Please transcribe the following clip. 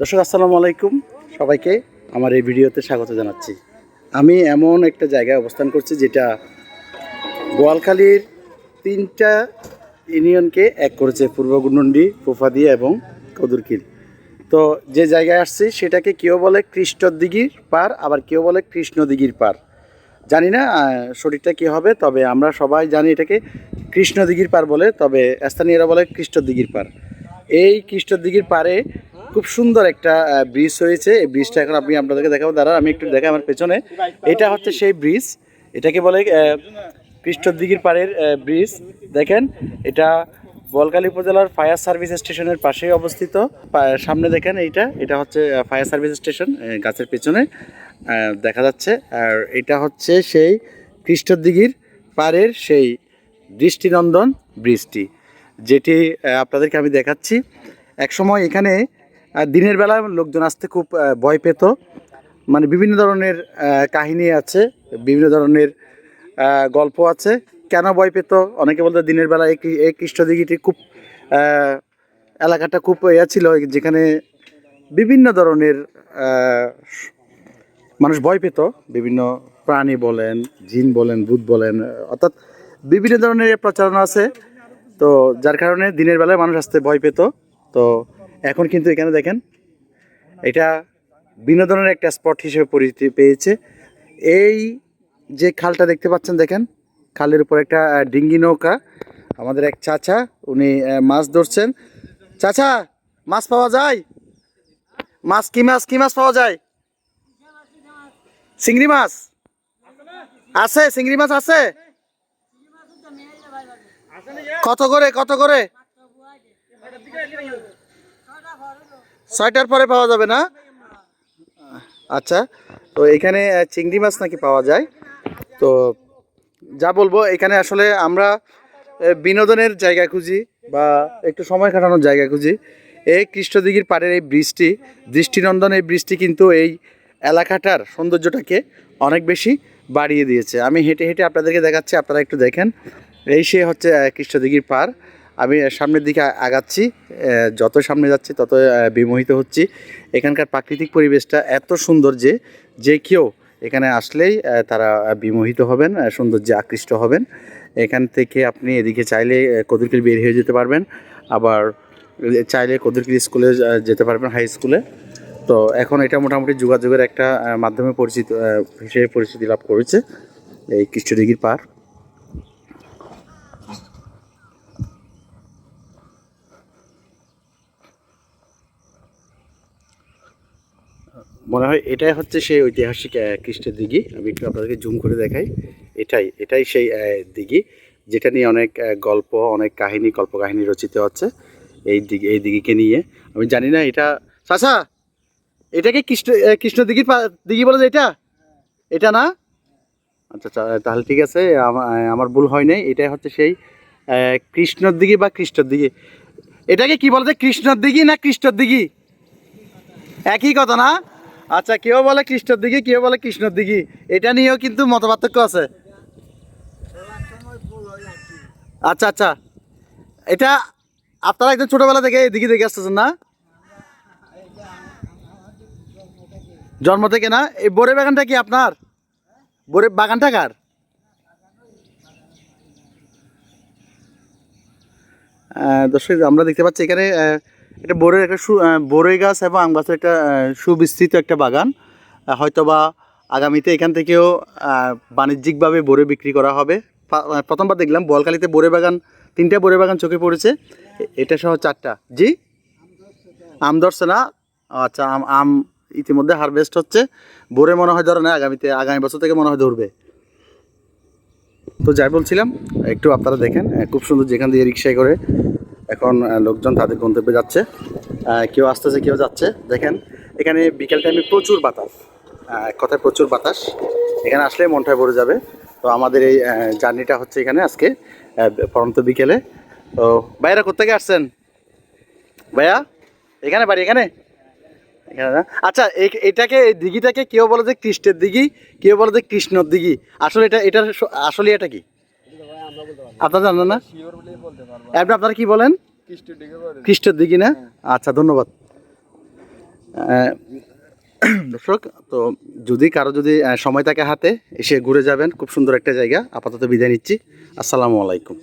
দর্শক, আসসালামু আলাইকুম। সবাইকে আমার এই ভিডিওতে স্বাগত জানাচ্ছি। আমি এমন একটা জায়গায় অবস্থান করছি যেটা গোয়ালখালীর তিনটা ইউনিয়নকে এক করেছে, পূর্ব গুন্ডন্ডি ফুফাদিয়া এবং কদুরকিল। তো যে জায়গায় আসছি, সেটাকে কেউ বলে কৃষ্ণদিঘির পার, আবার কেউ বলে কৃষ্ণদিঘির পার। জানি না সঠিকটা কী হবে, তবে আমরা সবাই জানি এটাকে কৃষ্ণদিঘির পার বলে, তবে স্থানীয়রা বলে কৃষ্ণদিঘির পার। এই কৃষ্ণদিঘির পারে খুব সুন্দর একটা ব্রিজ হয়েছে। এই ব্রিজটা এখন আপনি আপনাদেরকে দেখাবো। দাঁড়া আমি একটু দেখাই আমার পেছনে। এটা হচ্ছে সেই ব্রিজ এটাকে বলে আহ, কৃষ্ণদিঘির পাড়ের ব্রিজ দেখেন এটা বলকালী উপজেলার ফায়ার সার্ভিস স্টেশনের পাশেই অবস্থিত। সামনে দেখেন এইটা। এটা হচ্ছে ফায়ার সার্ভিস স্টেশন গাছের পেছনে। দেখা যাচ্ছে। আর এটা হচ্ছে সেই কৃষ্ণদিঘির পাড়ের সেই দৃষ্টিনন্দন ব্রিজটি যেটি আপনাদেরকে আমি দেখাচ্ছি। একসময় এখানে দিনের বেলা লোকজন আসতে খুব ভয় পেত। মানে বিভিন্ন ধরনের কাহিনী আছে, বিভিন্ন ধরনের গল্প আছে। কেন ভয় পেত? অনেকে বলতো দিনের বেলা এই কৃষ্ণদিঘিটি খুব এলাকাটা খুব ইয়া ছিল, যেখানে বিভিন্ন ধরনের মানুষ ভয় পেত। বিভিন্ন প্রাণী বলেন, জিন বলেন, ভূত বলেন, অর্থাৎ বিভিন্ন ধরনের প্রচারণা আছে। তো যার কারণে দিনের বেলায় মানুষ আসতে ভয় পেত। তো এখন কিন্তু এখানে দেখেন, এটা বিনোদনের একটা স্পট হিসেবে পরিচিতি পেয়েছে। এই যে খালটা দেখতে পাচ্ছেন দেখেন, খালের উপর একটা ডিঙ্গি নৌকা। আমাদের এক চাচা, উনি মাছ ধরছেন। চাচা, মাছ পাওয়া যায়? মাছ, কি মাছ কি মাছ পাওয়া যায়? চিংড়ি মাছ? আছে, চিংড়ি মাছ আছে? কত করে কত করে? ছয়টার পরে পাওয়া যাবে না? আচ্ছা তো এখানে চিংড়ি মাছ নাকি পাওয়া যায়? তো যা বলব, এখানে আসলে আমরা বিনোদনের জায়গা খুঁজি বা একটু সময় কাটানোর জায়গা খুঁজি। এই কৃষ্ণদিঘির পাড়ের এই ব্রিজটি দৃষ্টিনন্দন এই বৃষ্টি কিন্তু এই এলাকাটার সৌন্দর্যটাকে অনেক বেশি বাড়িয়ে দিয়েছে। আমি হেঁটে হেঁটে আপনাদেরকে দেখাচ্ছি, আপনারা একটু দেখেন। এই সে হচ্ছে কৃষ্ণদিঘির পার। আমি সামনের দিকে আগাচ্ছি যত সামনে যাচ্ছি তত বিমোহিত হচ্ছি। এখানকার প্রাকৃতিক পরিবেশটা এত সুন্দর যে যে কেউ এখানে আসলেই তারা বিমোহিত হবেন সৌন্দর্যে আকৃষ্ট হবেন। এখান থেকে আপনি এদিকে চাইলে কদুরকিল বের হয়ে যেতে পারবেন। আবার চাইলে কদুরকিল স্কুলে যেতে পারবেন হাই স্কুলে। তো এখন এটা মোটামুটি যোগাযোগের একটা মাধ্যমে পরিচিত হিসেবে পরিচিতি লাভ করেছে এই কৃষ্ণদিঘির পার। মনে হয় এটাই হচ্ছে সেই ঐতিহাসিক কৃষ্ণের দিঘি। আমি একটু আপনাদেরকে জুম করে দেখাই। এটাই এটাই সেই দিঘি, যেটা নিয়ে অনেক গল্প, অনেক কাহিনী, কল্পকাহিনী রচিত হচ্ছে এই দিঘি, এই দিঘিকে নিয়ে। আমি জানি না এটা, চাচা এটাকে কৃষ্ণ কৃষ্ণ দিঘির পা- দিঘি বলে যে এটা? এটা না? আচ্ছা তাহলে ঠিক আছে, আমা- আমার ভুল হয় নাই। এটাই হচ্ছে সেই কৃষ্ণর দিঘি বা কৃষ্ণর দিঘি। এটাকে কি বলে যে কৃষ্ণর দিঘি না কৃষ্ণর দিঘি? একই কথা না? আচ্ছা কেউ বলে কৃষ্ণর দিঘি, কেউ বলে কৃষ্ণর দিঘি। এটা নিয়েও কিন্তু মতপার্থক্য আছে। আচ্ছা আচ্ছা। এটা আপনারা একদম ছোটবেলা থেকে দিঘি দেখে আসতেছেন না? জন্ম থেকে না? এই বোরে বাগানটা কি আপনার? বোরে বাগানটা কার? দর্শক, আমরা দেখতে পাচ্ছি এখানে এটা বোরের একটা সু আহ, গাছ এবং আম গাছের একটা সুবিস্তৃত একটা বাগান। হয়তোবা আগামীতে এখান থেকেও বাণিজ্যিকভাবে বরে বিক্রি করা হবে। প্রথমবার দেখলাম বলকালিতে বরে বাগান তিনটা বরে বাগান চোখে পড়েছে। এটা সহ চারটা। জি? আম ধরছে না? আচ্ছা আম আম ইতিমধ্যে হারভেস্ট হচ্ছে। বরে মনে হয় ধরে না আগামীতে আগামী বছর থেকে মনে হয় ধরবে। তো যাই বলছিলাম একটু আপনারা দেখেন খুব সুন্দর যেখান দিয়ে রিক্সায় করে এখন লোকজন তাদের গন্তব্যে যাচ্ছে। কেউ আসতেছে, কেউ যাচ্ছে। দেখেন, এখানে বিকেল টাইমে প্রচুর বাতাস। এক কথায় প্রচুর বাতাস। এখানে আসলে মনটায় ভরে যাবে। তো আমাদের এই জার্নিটা হচ্ছে এখানে আজকে পরন্ত বিকেলে। তো ভাইয়ারা কোথেকে আসছেন? ভাইয়া, এখানে বাড়ি, এখানে? আচ্ছা এটাকে, এই দিঘিটাকে কেউ বলে যে কৃষ্ণের দিঘি, কেউ বলে যে কৃষ্ণর দিঘি। আসলে এটা, এটার আসলে এটা কি? আপনারা জানেন না? আপনি আপনারা কি বলেন? খ্রিস্টের দিকে না? আচ্ছা ধন্যবাদ। দর্শক, তো যদি কারও যদি সময় থাকে হাতে, এসে ঘুরে যাবেন। খুব সুন্দর একটা জায়গা। আপাতত বিদায় নিচ্ছি। আসসালামু আলাইকুম।